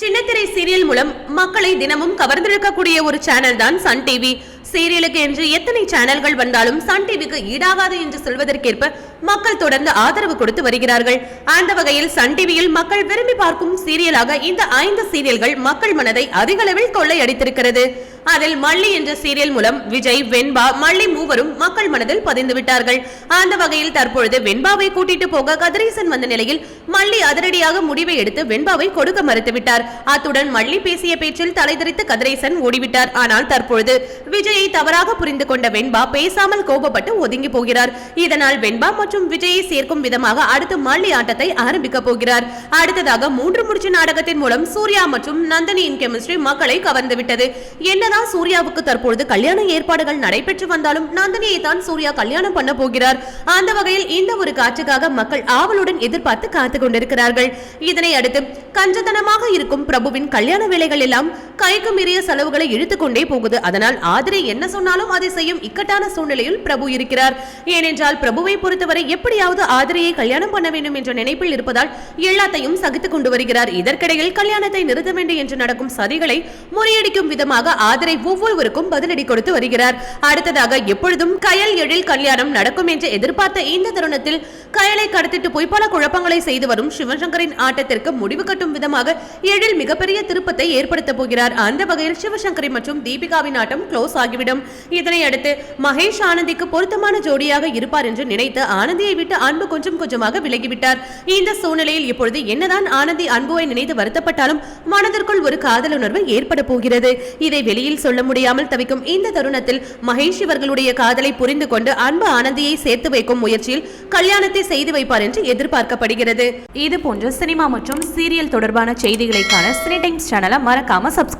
சின்னத்திரை சீரியல் மூலம் மக்களை தினமும் கவர்ந்திருக்கக்கூடிய ஒரு சேனல் தான் சன் டிவி சீரியலுக்கு என்று எத்தனை சேனல்கள் வந்தாலும் சன் டிவிக்கு ஈடாகாது என்று சொல்வதற்கேற்ப மக்கள் தொடர்ந்து ஆதரவு கொடுத்து வருகிறார்கள். அந்த வகையில் சன் டிவியில் மக்கள் விரும்பி பார்க்கும் சீரியலாக இந்த ஐந்து சீரியல்கள் மக்கள் மனதை அதிகளவில் கொள்ளையடித்திருக்கிறது. அதில் மல்லி என்ற சீரியல் மூலம் விஜய் வெண்பா மல்லி மூவரும் மக்கள் மனதில் பதிந்து விட்டார்கள். அந்த வகையில் தற்பொழுது வெண்பாவை கூட்டிட்டு போக கதிரேசன் வந்த நிலையில் மல்லி அதிரடியாக முடிவை எடுத்து வெண்பாவை கொடுக்க மறுத்துவிட்டார் அத்துடன் மல்லி பேசிய பேச்சில் தலைதறித்து கதிரேசன் ஓடிவிட்டார். ஆனால் தற்பொழுது விஜயை தவறாக புரிந்து கொண்ட வெண்பா பேசாமல் கோபப்பட்டு ஒதுங்கி போகிறார். இதனால் வெண்பா மற்றும் விஜயை சேர்க்கும் விதமாக அடுத்து மல்லி ஆட்டத்தை ஆரம்பிக்க போகிறார். அடுத்ததாக மூன்று முடிச்சு நாடகத்தின் மூலம் சூர்யா மற்றும் நந்தினியின் கெமிஸ்ட்ரி மக்களை கவர்ந்துவிட்டது என்ன நயனா சூர்யாவுக்கு தற்பொழுது கல்யாண ஏற்பாடுகள் நடைபெற்று வந்தாலும் நந்தினியை தான் சூர்யா கல்யாணம் பண்ண போகிறார். அந்த வகையில் இந்த ஒரு காட்சிக்காக மக்கள் ஆவலுடன் எதிர்பார்த்து காத்து கொண்டிருக்கிறார்கள். இதனை அடுத்து கஞ்சத்தனமாக இருக்கும் பிரபுவின் கல்யாண வேலைகள் எல்லாம் கைக்கு மீறிய செலவுகளை இழுத்துக்கொண்டே போகுது. அதனால் ஆதிரை என்ன சொன்னாலும் அதை செய்யும் இக்கட்டான சூழ்நிலையில் பிரபு இருக்கிறார். ஏனென்றால் பிரபுவை பொறுத்தவரை எப்படியாவது ஆதிரையை கல்யாணம் பண்ண வேண்டும் என்ற நினைப்பில் இருப்பதால் எல்லாத்தையும் சகித்துக் கொண்டு வருகிறார். இதற்கிடையில் கல்யாணத்தை நிறுத்த வேண்டும் என்று நடக்கும் சதிகளை முறியடிக்கும் விதமாக ஆதிரை ஒவ்வொருவருக்கும் பதிலடி கொடுத்து வருகிறார். அடுத்ததாக எப்பொழுதும் கயல் எழில் கல்யாணம் நடக்கும் என்று எதிர்பார்த்த இந்த தருணத்தில் கயலை கடத்திட்டு போய் பல குழப்பங்களை செய்து வரும் சிவசங்கரின் ஆட்டத்திற்கு முடிவு கட்டும் விதமாக எழில் மிகப்பெரிய திருப்பத்தை ஏற்படுத்த போகிறார். அந்த வகையில் சிவசங்கரி மற்றும் தீபிகாவின் ஆட்டம் க்ளோஸ் ஆகிவிடும். இதனை அடுத்து மகேஷ் ஆனந்திக்கு பொருத்தமான ஜோடியாக இருப்பார் என்று நினைத்து ஆனந்தியை விட்டு அன்பு கொஞ்சம் கொஞ்சமாக விலகிவிட்டார். இந்த சூழ்நிலையில் இப்பொழுது என்னதான் ஆனந்தி அன்புவை நினைத்து வருத்தப்பட்டாலும் மனதிற்குள் ஒரு காதல் உணர்வு ஏற்பட போகிறது. இதை வெளியில் சொல்ல முடியாமல் தவிக்கும் இந்த தருணத்தில் மகேஷ் இவர்களுடைய காதலை புரிந்து கொண்டு அன்பு ஆனந்தியை சேர்த்து வைக்கும் முயற்சியில் கல்யாணத்தை செய்து வைப்பார் என்று எதிர்பார்க்கப்படுகிறது. இது போன்ற சினிமா மற்றும் சீரியல் தொடர்பான செய்திகளைக்கான சினி டைம்ஸ் சேனலை மறக்காம சப்ஸ்கிரைப்